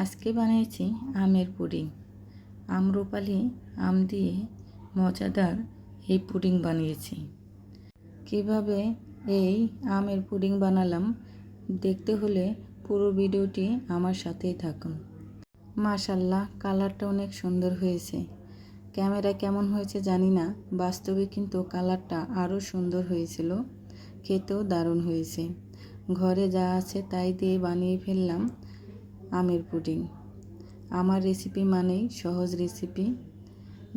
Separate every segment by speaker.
Speaker 1: আজকে বানিয়েছি আমের পুডিং। আমরুপালি আম দিয়ে মজাদার এই পুডিং বানিয়েছি। কীভাবে এই আমের পুডিং বানালাম দেখতে হলে পুরো ভিডিওটি আমার সাথেই থাকুন। মাশাল্লাহ কালারটা অনেক সুন্দর হয়েছে। ক্যামেরা কেমন হয়েছে জানি না, বাস্তবে কিন্তু কালারটা আরও সুন্দর হয়েছিল, খেতেও দারুণ হয়েছে। ঘরে যা আছে তাই দিয়ে বানিয়ে ফেললাম। আমের পুডিং। আমার রেসিপি মানেই সহজ রেসিপি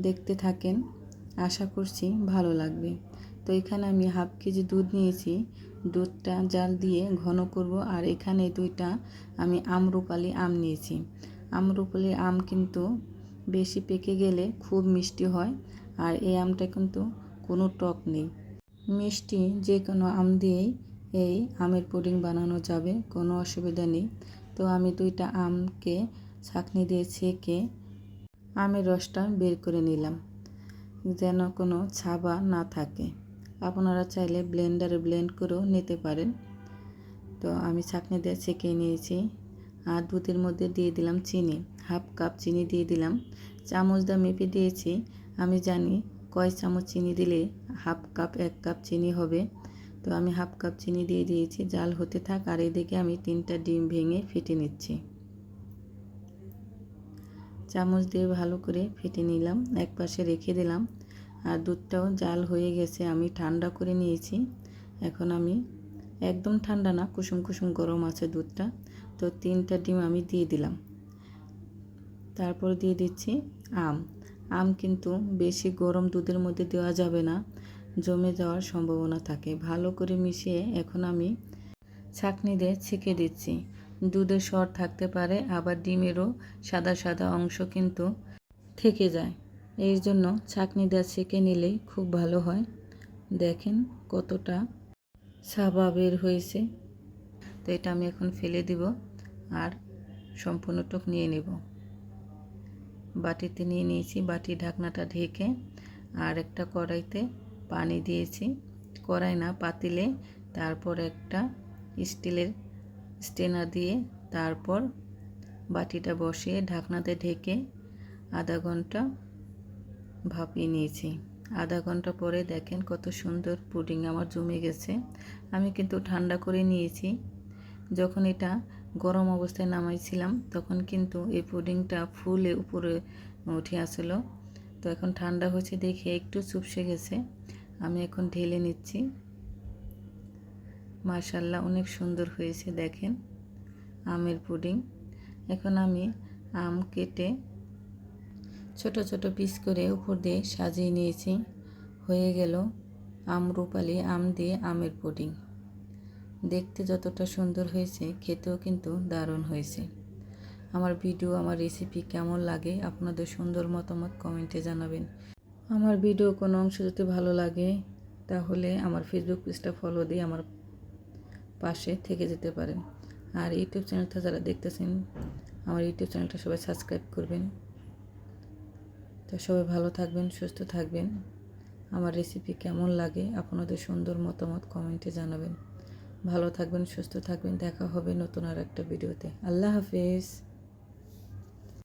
Speaker 1: দেখতে থাকেন, আশা করছি ভালো লাগবে। তো এখানে আমি হাফ কেজি দুধ নিয়েছি। দুধটা জাল দিয়ে ঘন করব আর এখানে দুইটা আমি আমরুপালি আম নিয়েছি। আমরুপালি আম কিন্তু বেশি পেকে গেলে খুব মিষ্টি হয় আর এই আমটা কিন্তু কোনো টক নেই। মিষ্টি যে কোনো আম দিয়েই এই আমের পুডিং বানানো যাবে, কোনো অসুবিধা নেই। তো আমি দুইটা আমকে ছাঁকনি দিয়ে ছেঁকে আমের রসটা বের করে নিলাম, যেন কোনো ছাবা না থাকে। আপনারা চাইলে ব্লেন্ডারে ব্লেন্ড করেও নিতে পারেন। তো আমি ছাঁকনি দিয়ে ছেঁকে নিয়েছি। আর দুধের মধ্যে দিয়ে দিলাম চিনি, হাফ কাপ চিনি দিয়ে দিলাম। চামচ দা মেপে দিয়েছি। আমি জানি কয় চামচ চিনি দিলে হাফ কাপ, এক কাপ চিনি হবে। তো আমি হাফ কাপ চিনি দিয়ে দিয়েছি, জাল হতে থাক, আর এদিকে আমি তিনটা ডিম ভেঙে ফেটে নিচ্ছি। চামচ দিয়ে ভালো করে ফেটে নিলাম, এক পাশে রেখে দিলাম। আর দুধটাও জাল হয়ে গেছে, আমি ঠান্ডা করে নিয়েছি। এখন আমি একদম ঠান্ডা না, কুসুম কুসুম গরম আছে দুধটা। তো তিনটা ডিম আমি দিয়ে দিলাম। তারপর দিয়ে দিচ্ছি আম। আম কিন্তু বেশি গরম দুধের মধ্যে দেওয়া যাবে না। জমে যাওয়ার সম্ভাবনা থাকে। ভালো করে মিশিয়ে এখন আমি ছাঁকনি দিয়ে ছেঁকে দিচ্ছি। দুধের স্বর থাকতে পারে, আবার ডিমেরও সাদা সাদা অংশ কিন্তু থেকে যায়। এই জন্য ছাঁকনি দিয়ে ছেঁকে নিলেই খুব ভালো হয়। দেখেন কতটা সাবা বের হয়েছে। তো এটা আমি এখন ফেলে দিব আর সম্পূর্ণটুক নিয়ে নেব। বাটিতে নিয়ে নিয়েছি। বাটি ঢাকনাটা ঢেকে আর একটা কড়াইতে পানি দিয়েছি, কড়াই না পাতিলে তারপর একটা স্টিলের স্টেনার দিয়ে তারপর বাটিটা বসিয়ে ঢাকনাতে ঢেকে আধা ঘণ্টা ভাপিয়ে নিয়েছি। আধা ঘণ্টা পরে দেখেন কত সুন্দর পুডিং আমার জমে গেছে। আমি কিন্তু ঠান্ডা করে নিয়েছি। যখন এটা গরম অবস্থায় নামাইছিলাম, তখন কিন্তু এই পুডিংটা ফুলে উপরে উঠে আসলো। তো এখন ঠান্ডা হয়েছে দেখে একটু চুপসে গেছে। আমি এখন ঢেলে নিচ্ছি। মার্শাল্লাহ অনেক সুন্দর হয়েছে, দেখেন। আমের পুডিং। এখন আমি আম কেটে ছোট ছোট পিস করে উপর দিয়ে সাজিয়ে নিয়েছি। হয়ে গেল আম রূপালি, আম দিয়ে আমের পুডিং। দেখতে যতটা সুন্দর হয়েছে, খেতেও কিন্তু দারুণ হয়েছে। আমার ভিডিও, আমার রেসিপি কেমন লাগে, আপনাদের সুন্দর মতামত কমেন্টে জানাবেন। আমার ভিডিও কোনো অংশ যদি ভালো লাগে, তাহলে আমার ফেসবুক পেজটা ফলো দিয়ে আমার পাশে থেকে যেতে পারেন। আর ইউটিউব চ্যানেলটা যারা দেখতেছেন, আমার ইউটিউব চ্যানেলটা সবাই সাবস্ক্রাইব করবেন। তো সবাই ভালো থাকবেন, সুস্থ থাকবেন। আমার রেসিপি কেমন লাগে, আপনাদের সুন্দর মতামত কমেন্টে জানাবেন। ভালো থাকবেন, সুস্থ থাকবেন, দেখা হবে নতুন আর একটা ভিডিওতে। আল্লাহ হাফেজ।